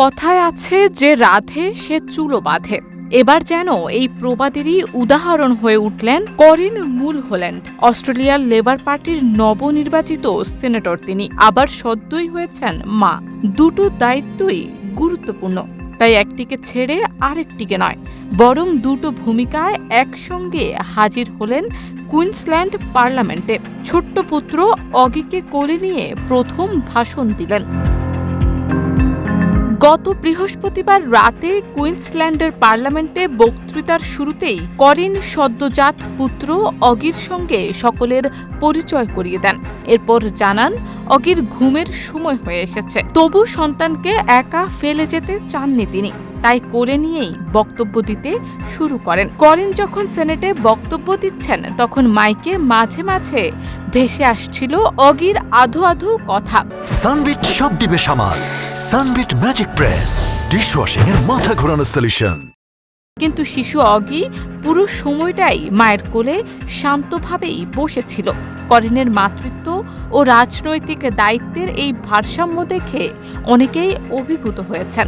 কথায় আছে যে রাধে, সে চুলো বাঁধে। এবার যেন এই প্রবাদেরই উদাহরণ হয়ে উঠলেন করিন মূল হল্যান্ড অস্ট্রেলিয়ার লেবার পার্টির নবনির্বাচিত সিনেটর তিনি। আবার সদ্যই হয়েছেন মা। দুটো দায়িত্বই গুরুত্বপূর্ণ। তাই একটিকে ছেড়ে আরেকটিকে নয়, বরং দুটো ভূমিকায় একসঙ্গে হাজির হলেন কুইন্সল্যান্ড পার্লামেন্টে। ছোট্ট পুত্র অগিকে কোলে নিয়ে প্রথম ভাষণ দিলেন। গত বৃহস্পতিবার রাতে কুইন্সল্যান্ডের পার্লামেন্টে বক্তৃতার শুরুতেই করিন সদ্যজাত পুত্র অগির সঙ্গে সকলের পরিচয় করিয়ে দেন। এরপর জানান, অগির ঘুমের সময় হয়ে এসেছে। তবু সন্তানকে একা ফেলে যেতে চাননি তিনি। তাই কোলে নিয়েই বক্তব্য দিতে শুরু করেন। করিন যখন সেনেটে বক্তব্য দিচ্ছেন তখন মাইকে মাঝে মাঝে ভেসে আসছিল অগির আধো আধো কথা। সানবিট সব দিবে সামাল। Sunbit magic press. ডিশওয়াশিং এর মাথা ঘোরানো সলিউশন কিন্তু শিশু অগি পুরো সময়টাই মায়ের কোলে শান্তভাবেই বসেছিল। করিনের মাতৃত্ব ও রাজনৈতিক দায়িত্বের এই ভারসাম্য দেখে অনেকেই অভিভূত হয়েছেন।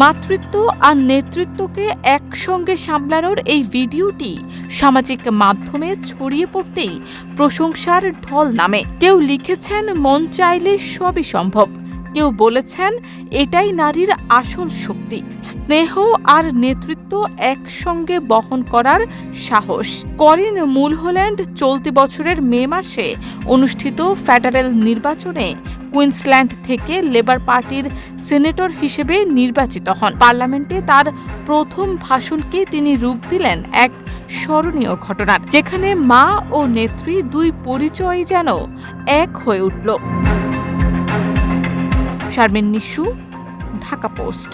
মাতৃত্ব আর নেতৃত্বকে একসঙ্গে সামলানোর এই ভিডিওটি সামাজিক মাধ্যমে ছড়িয়ে পড়তেই প্রশংসার ঢল নামে। কেউ লিখেছেন, মন চাইলে সবই সম্ভব। কেউ বলেছেন, এটাই নারীর আসল শক্তি। স্নেহ আর নেতৃত্ব একসঙ্গে বহন করার সাহস। করিন মুলহোল্যান্ড চলতি বছরের মে মাসে অনুষ্ঠিত ফেডারেল নির্বাচনে কুইন্সল্যান্ড থেকে লেবার পার্টির সেনেটর হিসেবে নির্বাচিত হন। পার্লামেন্টে তার প্রথম ভাষণকে তিনি রূপ দিলেন এক স্মরণীয় ঘটনার, যেখানে মা ও নেত্রী দুই পরিচয় যেন এক হয়ে উঠল। শারমিন নিশু, ঢাকা পোস্ট।